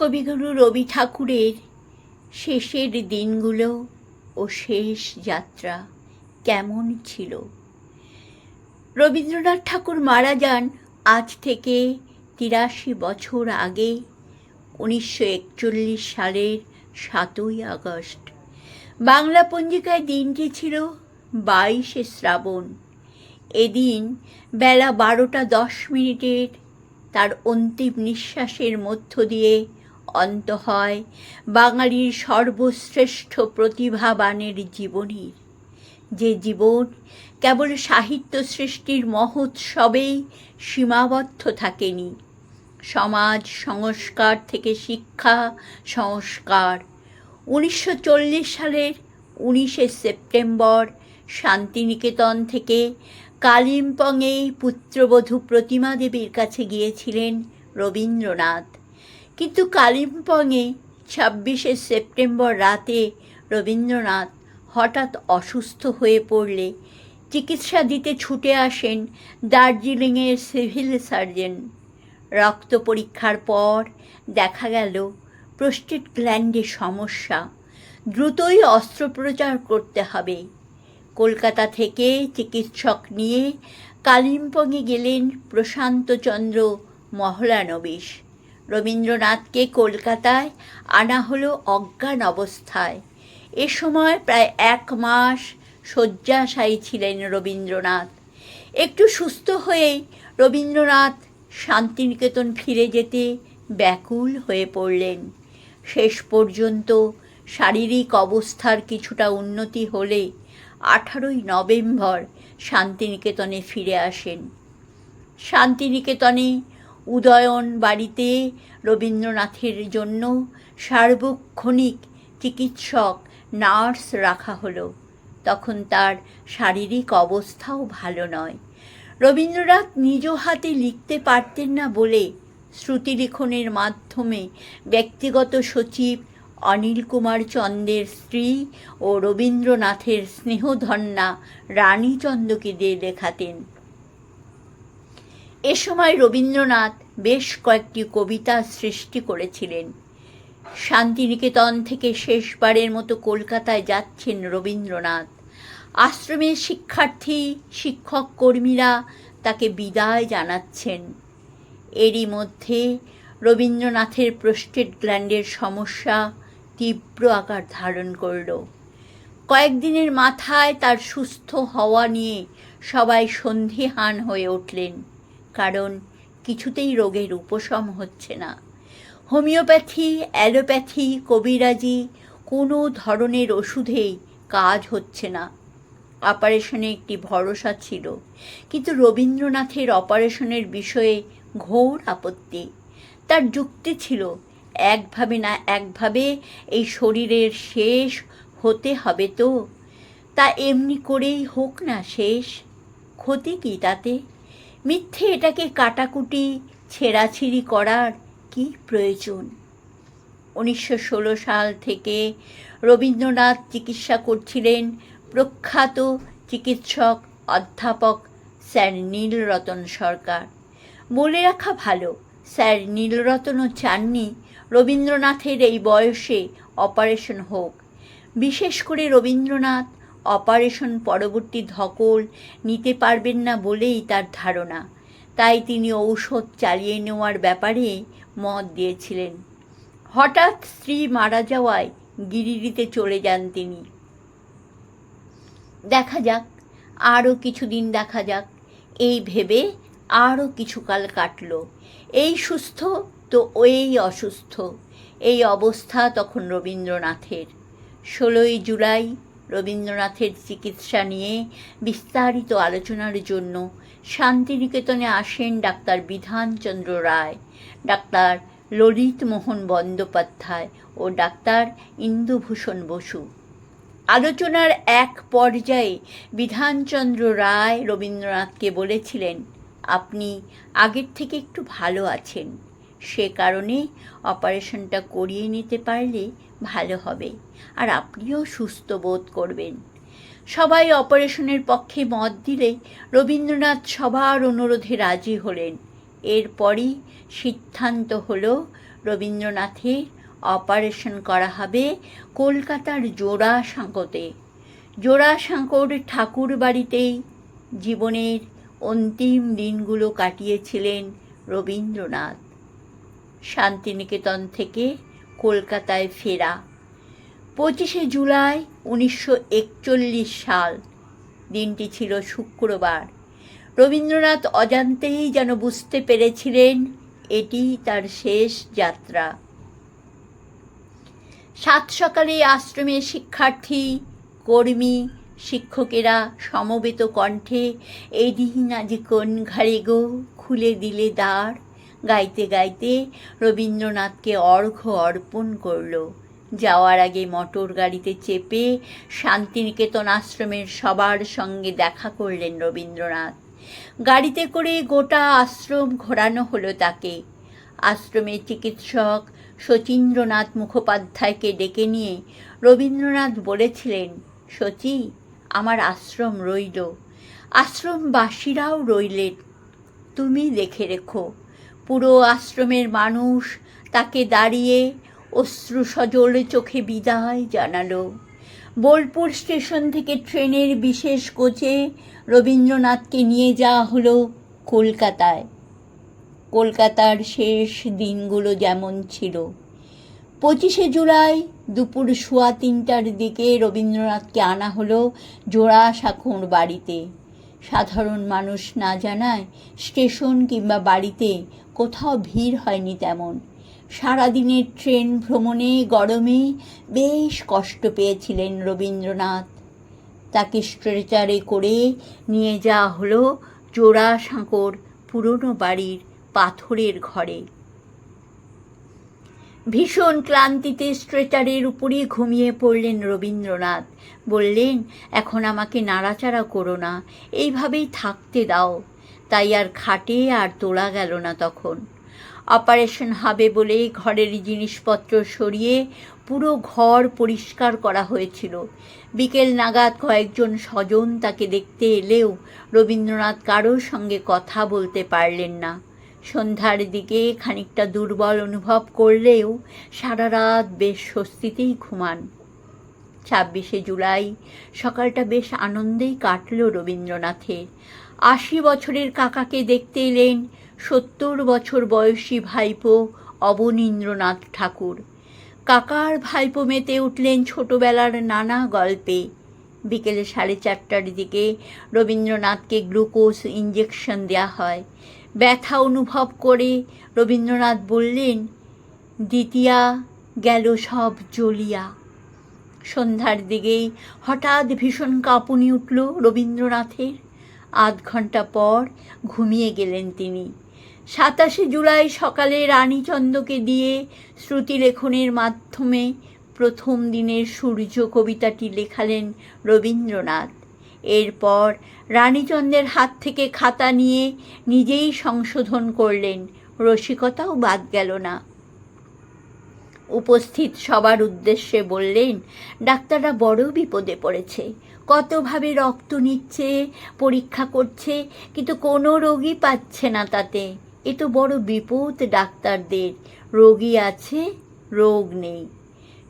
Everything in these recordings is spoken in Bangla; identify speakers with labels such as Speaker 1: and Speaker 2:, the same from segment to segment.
Speaker 1: কবিগুরু রবি ঠাকুরের শেষের দিনগুলো ও শেষ যাত্রা কেমন ছিল? রবীন্দ্রনাথ ঠাকুর মারা যান আজ থেকে তিরাশি বছর আগে, উনিশশো একচল্লিশ সালের সাতই আগস্ট। বাংলা পঞ্জিকায় দিনটি ছিল বাইশে শ্রাবণ। এদিন বেলা বারোটা দশ মিনিটের তার অন্তিম নিঃশ্বাসের মধ্য দিয়ে অন্ত হয় বাঙালির সর্বশ্রেষ্ঠ প্রতিভাবানের জীবনীর। যে জীবন কেবল সাহিত্য সৃষ্টির মহোৎসবেই সীমাবদ্ধ থাকেনি। সমাজ সংস্কার থেকে শিক্ষা সংস্কার। উনিশশো চল্লিশ সালের উনিশে সেপ্টেম্বর শান্তিনিকেতন থেকে কালিম্পংয়ে পুত্রবধূ প্রতিমা দেবীর কাছে গিয়েছিলেন রবীন্দ্রনাথ। কিন্তু কালিম্পংয়ে ছাব্বিশে সেপ্টেম্বর রাতে রবীন্দ্রনাথ হঠাৎ অসুস্থ হয়ে পড়লে চিকিৎসা দিতে ছুটে আসেন দার্জিলিংয়ের সিভিল সার্জন। রক্ত পরীক্ষার পর দেখা গেল প্রোস্টেট গ্ল্যান্ডে সমস্যা, দ্রুতই অস্ত্রোপচার করতে হবে। কলকাতা থেকে চিকিৎসক নিয়ে কালিম্পংয়ে গেলেন প্রশান্তচন্দ্র মহলানবিশ। রবীন্দ্রনাথকে কলকাতায় আনা হলো অজ্ঞান অবস্থায়। এ সময় প্রায় এক মাস শয্যাশায়ী ছিলেন রবীন্দ্রনাথ। একটু সুস্থ হয়েই রবীন্দ্রনাথ শান্তিনিকেতন ফিরে যেতে ব্যাকুল হয়ে পড়লেন। শেষ পর্যন্ত শারীরিক অবস্থার কিছুটা উন্নতি হলে আঠারোই নভেম্বর শান্তিনিকেতনে ফিরে আসেন। শান্তিনিকেতনে উদয়ন বাড়িতে রবীন্দ্রনাথের জন্য সার্বক্ষণিক চিকিৎসক, নার্স রাখা হলো। তখন তার শারীরিক অবস্থাও ভালো নয়। রবীন্দ্রনাথ নিজ হাতে লিখতে পারতেন না বলে শ্রুতিলিখনের মাধ্যমে ব্যক্তিগত সচিব অনিল কুমার চন্দের স্ত্রী ও রবীন্দ্রনাথের স্নেহধন্যা রানীচন্দ্রকে দিয়ে লেখাতেন এ সময় রবীন্দ্রনাথ বেশ কয়েকটি কবিতা সৃষ্টি করেছিলেন। শান্তিনিকেতন থেকে শেষবারের মতো কলকাতায় যাচ্ছেন রবীন্দ্রনাথ। আশ্রমের শিক্ষার্থী, শিক্ষক কর্মীরা তাকে বিদায় জানাচ্ছেন। এরই মধ্যে রবীন্দ্রনাথের প্রোস্টেট গ্ল্যান্ডের সমস্যা তীব্র আকার ধারণ করল। কয়েকদিনের মাথায় তার সুস্থ হওয়া নিয়ে সবাই সন্ধিহান হয়ে উঠলেন। কারণ কিছুতেই রোগের উপশম হচ্ছে না। হোমিওপ্যাথি, অ্যালোপ্যাথি, কবিরাজি কোনো ধরনের ওষুধেই কাজ হচ্ছে না। অপারেশনে একটি ভরসা ছিল, কিন্তু রবীন্দ্রনাথের অপারেশনের বিষয়ে ঘোর আপত্তি। তার যুক্তি ছিল, একভাবে না একভাবে এই শরীরের শেষ হতে হবে তো, তা এমনি করেই হোক না শেষ। ক্ষতি কি তাতে? মিথ্যে এটাকে কাটাকুটি, ছেঁড়াছিড়ি করার কি প্রয়োজন? উনিশশো ষোলো সাল থেকে রবীন্দ্রনাথ চিকিৎসা করছিলেন প্রখ্যাত চিকিৎসক অধ্যাপক স্যার নীলরতন সরকার। বলে রাখা ভালো, স্যার নীলরতনও চাননি রবীন্দ্রনাথের এই বয়সে অপারেশন হোক। বিশেষ করে রবীন্দ্রনাথ অপারেশন পরবর্তী ধকল নিতে পারবেন না বলেই তার ধারণা। তাই তিনি ঔষধ চালিয়ে নেওয়ার ব্যাপারে মত দিয়েছিলেন। হঠাৎ স্ত্রী মারা যাওয়ায় গিরিডিতে চলে যান তিনি। দেখা যাক, আরও কিছুদিন দেখা যাক। এই ভেবে আরও কিছুকাল কাটল। এই সুস্থ তো ওই অসুস্থ। এই অবস্থা তখন রবীন্দ্রনাথের। ষোলোই জুলাই রবীন্দ্রনাথের চিকিৎসা নিয়ে বিস্তারিত আলোচনার জন্য শান্তিনিকেতনে আসেন ডাক্তার বিধানচন্দ্র রায়, ডাক্তার ললিত মোহন বন্দ্যোপাধ্যায় ও ডাক্তার ইন্দুভূষণ বসু। আলোচনার এক পর্যায়ে বিধানচন্দ্র রায় রবীন্দ্রনাথকে বলেছিলেন, আপনি আগের থেকে একটু ভালো আছেন। সে কারণে অপারেশনটা করিয়ে নিতে পারলে ভালো হবে। আর আপনিও সুস্থ বোধ করবেন। সবাই অপারেশনের পক্ষে মত দিলে রবীন্দ্রনাথ সবার অনুরোধে রাজি হলেন। এরপরই সিদ্ধান্ত হল রবীন্দ্রনাথের অপারেশন করা হবে কলকাতার জোড়া জোড়াসাঁকোতে। জোড়াসাঁকোর ঠাকুর বাড়িতেই জীবনের অন্তিম দিনগুলো কাটিয়েছিলেন রবীন্দ্রনাথ। শান্তিনিকেতন থেকে কলকাতায় ফেরা। পঁচিশে জুলাই উনিশশো একচল্লিশ সাল। দিনটি ছিল শুক্রবার। রবীন্দ্রনাথ অজান্তেই যেন বুঝতে পেরেছিলেন, এটি তার শেষ যাত্রা। সাত সকালে আশ্রমের শিক্ষার্থী, কর্মী, শিক্ষকেরা সমবেত কণ্ঠে এদিন আজ কোন ঘাড়ে গো খুলে দিলে দ্বার? গাইতে গাইতে রবীন্দ্রনাথকে অর্ঘ্য অর্পণ করল। যাওয়ার আগে মোটর গাড়িতে চেপে শান্তিনিকেতন আশ্রমের সবার সঙ্গে দেখা করলেন রবীন্দ্রনাথ। গাড়িতে করে গোটা আশ্রম ঘোরানো হলো তাকে। আশ্রমের চিকিৎসক শচীন্দ্রনাথ মুখোপাধ্যায়কে ডেকে নিয়ে রবীন্দ্রনাথ বলেছিলেন, শচী, আমার আশ্রম রইল। আশ্রমবাসীরাও রইলেন। তুমি দেখে রেখো। পুরো আশ্রমের মানুষ তাকে দাঁড়িয়ে অশ্রু সজল চোখে বিদায় জানালো। বোলপুর স্টেশন থেকে ট্রেনের বিশেষ কোচে রবীন্দ্রনাথকে নিয়ে যাওয়া হলো কলকাতায়। কলকাতার শেষ দিনগুলো যেমন ছিল। পঁচিশে জুলাই দুপুর সোয়া তিনটার দিকে রবীন্দ্রনাথকে আনা হলো জোড়া শাখুর বাড়িতে। সাধারণ মানুষ না জানায় স্টেশন কিংবা বাড়িতে কোথাও ভিড় হয়নি তেমন। সারাদিনের ট্রেন ভ্রমণে, গরমে বেশ কষ্ট পেয়েছিলেন রবীন্দ্রনাথ। তাকে স্ট্রেচারে করে নিয়ে যাওয়া হলো জোড়া জোড়াসাঁকোর পুরনো বাড়ির পাথরের ঘরে। ভীষণ ক্লান্তিতে স্ট্রেচারের উপরে ঘুমিয়ে পড়লেন রবীন্দ্রনাথ। বললেন, এখন আমাকে নাড়াচাড়া করো না, এইভাবেই থাকতে দাও। তাই আর খাটে আর তোলা গেল না তখন। অপারেশন হবে বলে ঘরের জিনিসপত্র সরিয়ে পুরো ঘর পরিষ্কার করা হয়েছিল। বিকেল নাগাদ কয়েকজন স্বজন তাকে দেখতে এলেও রবীন্দ্রনাথ কারোর সঙ্গে কথা বলতে পারলেন না। সন্ধ্যার দিকে খানিকটা দুর্বল অনুভব করলেও সারা রাত বেশ স্বস্তিতেই ঘুমান। ছাব্বিশে জুলাই, সকালটা বেশ আনন্দেই কাটল রবীন্দ্রনাথের। আশি বছরের কাকাকে দেখতে এলেন সত্তর বছর বয়সী ভাইপো অবনীন্দ্রনাথ ঠাকুর। কাকার ভাইপো মেতে উঠলেন ছোটবেলার নানা গল্পে। বিকেলে সাড়ে চারটার দিকে রবীন্দ্রনাথকে গ্লুকোজ ইঞ্জেকশন দেওয়া হয়। ব্যথা অনুভব করে। রবীন্দ্রনাথ বললেন, দ্বিতীয়া গেল সব জ্বলিয়া। সন্ধ্যার দিকেই হঠাৎ ভীষণ কাঁপুনি উঠল রবীন্দ্রনাথের। আধ ঘণ্টা পর ঘুমিয়ে গেলেন তিনি। সাতাশে জুলাই সকালে রানীচন্দ্রকে দিয়ে শ্রুতিলেখনের মাধ্যমে প্রথম দিনের সূর্য কবিতাটি লেখালেন রবীন্দ্রনাথ। এরপর রানীচন্দ্রের হাত থেকে খাতা নিয়ে নিজেই সংশোধন করলেন। রসিকতাও বাদ গেল না। উপস্থিত সবার উদ্দেশ্যে বললেন, ডাক্তাররা বড় বিপদে পড়েছে। কতভাবে রক্ত নিচ্ছে, পরীক্ষা করছে, কিন্তু কোনো রোগী পাচ্ছে না তাতে। এ তো বড় বিপদ ডাক্তারদের। রোগী আছে, রোগ নেই।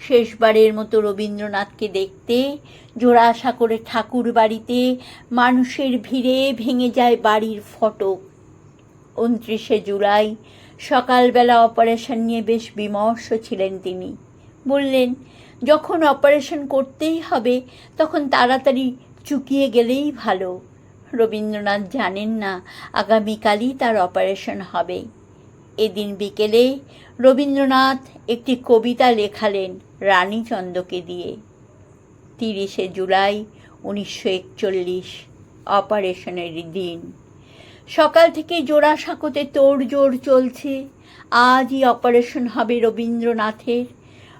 Speaker 1: শেষবারের মতো রবীন্দ্রনাথকে দেখতে জোড়াশা করে ঠাকুর বাড়িতে মানুষের ভিড়ে ভেঙে যায় বাড়ির ফটক। উনত্রিশে জুলাই, সকালবেলা অপারেশন নিয়ে বেশ বিমর্ষ ছিলেন তিনি। বললেন, যখন অপারেশন করতেই হবে, তখন তাড়াতাড়ি চুকিয়ে গেলেই ভালো। রবীন্দ্রনাথ জানেন না, আগামীকালই তার অপারেশন হবে। এদিন বিকেলে রবীন্দ্রনাথ একটি কবিতা লেখালেন রানীচন্দ্রকে দিয়ে। তিরিশে জুলাই উনিশশো একচল্লিশ অপারেশনের দিন। সকাল থেকে জোড়া জোড়াসাঁকোতে তোড়জোড় চলছে। আজই অপারেশন হবে রবীন্দ্রনাথের।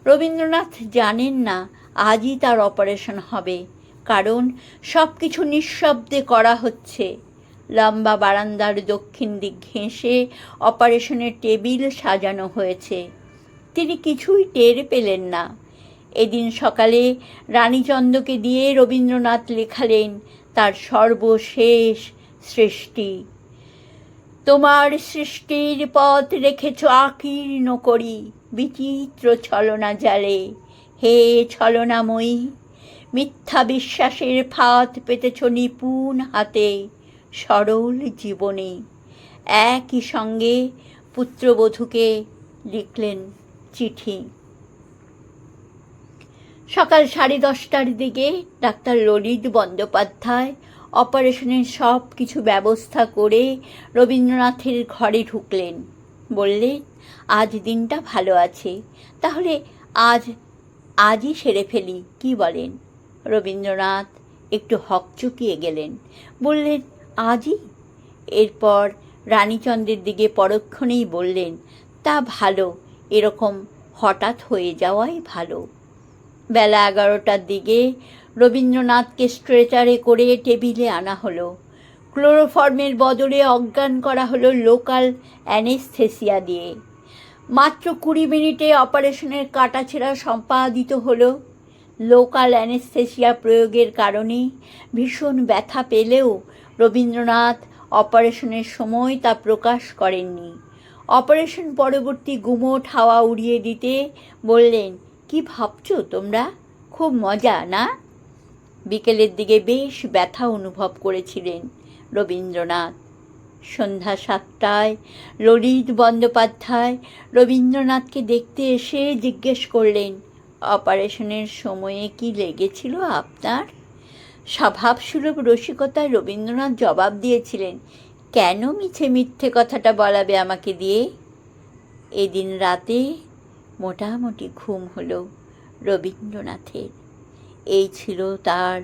Speaker 1: রবীন্দ্রনাথ জানেন না আজই তার অপারেশন হবে, কারণ সব কিছু নিঃশব্দে করা হচ্ছে। লম্বা বারান্দার দক্ষিণ দিক ঘেঁষে অপারেশনের টেবিল সাজানো হয়েছে। তিনি কিছুই টের পেলেন না। এদিন সকালে রানীচন্দ্রকে দিয়ে রবীন্দ্রনাথ লেখালেন তার সর্বশেষ সৃষ্টি। তোমার সৃষ্টির পথ রেখেছ আকীর্ণ করি, বিচিত্র ছলনা জালে। হে ছলনাময়ী, মিথ্যা বিশ্বাসের ফাঁদ পেতেছ নিপুণ হাতে। সরল জীবনে একই সঙ্গে পুত্রবধূকে লিখলেন চিঠি। সকাল সাড়ে দশটার দিকে ডাক্তার ললিত বন্দ্যোপাধ্যায় অপারেশনের সব কিছু ব্যবস্থা করে রবীন্দ্রনাথের ঘরে ঢুকলেন। বললেন আজ দিনটা ভালো আছে, তাহলে আজ, আজই সেরে ফেলি। কি বলেন? রবীন্দ্রনাথ একটু হকচকিয়ে গেলেন। বললেন আজই? এরপর রানীচন্দ্রের দিকে পরক্ষণেই বললেন, তা ভালো, এরকম হঠাৎ হয়ে যাওয়াই ভালো। বেলা এগারোটার দিকে রবীন্দ্রনাথকে স্ট্রেচারে করে টেবিলে আনা হলো। ক্লোরোফর্মের বদলে অজ্ঞান করা হলো লোকাল অ্যানেস্থেসিয়া দিয়ে। মাত্র কুড়ি মিনিটে অপারেশনের কাটাছেঁড়া সম্পাদিত হলো। লোকাল অ্যানেস্থেসিয়া প্রয়োগের কারণে ভীষণ ব্যথা পেলেও রবীন্দ্রনাথ অপারেশনের সময় তা প্রকাশ করেননি। অপারেশন পরবর্তী গুমোট হাওয়া উড়িয়ে দিতে বললেন, কি ভাবছ তোমরা? খুব মজা, না? বিকেলের দিকে বেশ ব্যথা অনুভব করেছিলেন রবীন্দ্রনাথ। সন্ধ্যা সাতটায় ললিত বন্দ্যোপাধ্যায় রবীন্দ্রনাথকে দেখতে এসে জিজ্ঞেস করলেন, অপারেশনের সময়ে কি লেগেছিল আপনার? স্বভাবসুলভ রসিকতায় রবীন্দ্রনাথ জবাব দিয়েছিলেন, কেন মিছে মিথ্যে কথাটা বলাবে আমাকে দিয়ে? এদিন রাতে মোটামুটি ঘুম হলো রবীন্দ্রনাথের। এই ছিল তার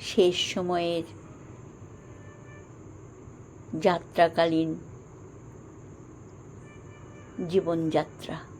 Speaker 1: শেষ সময়ের যাত্রাকালীন জীবনযাত্রা।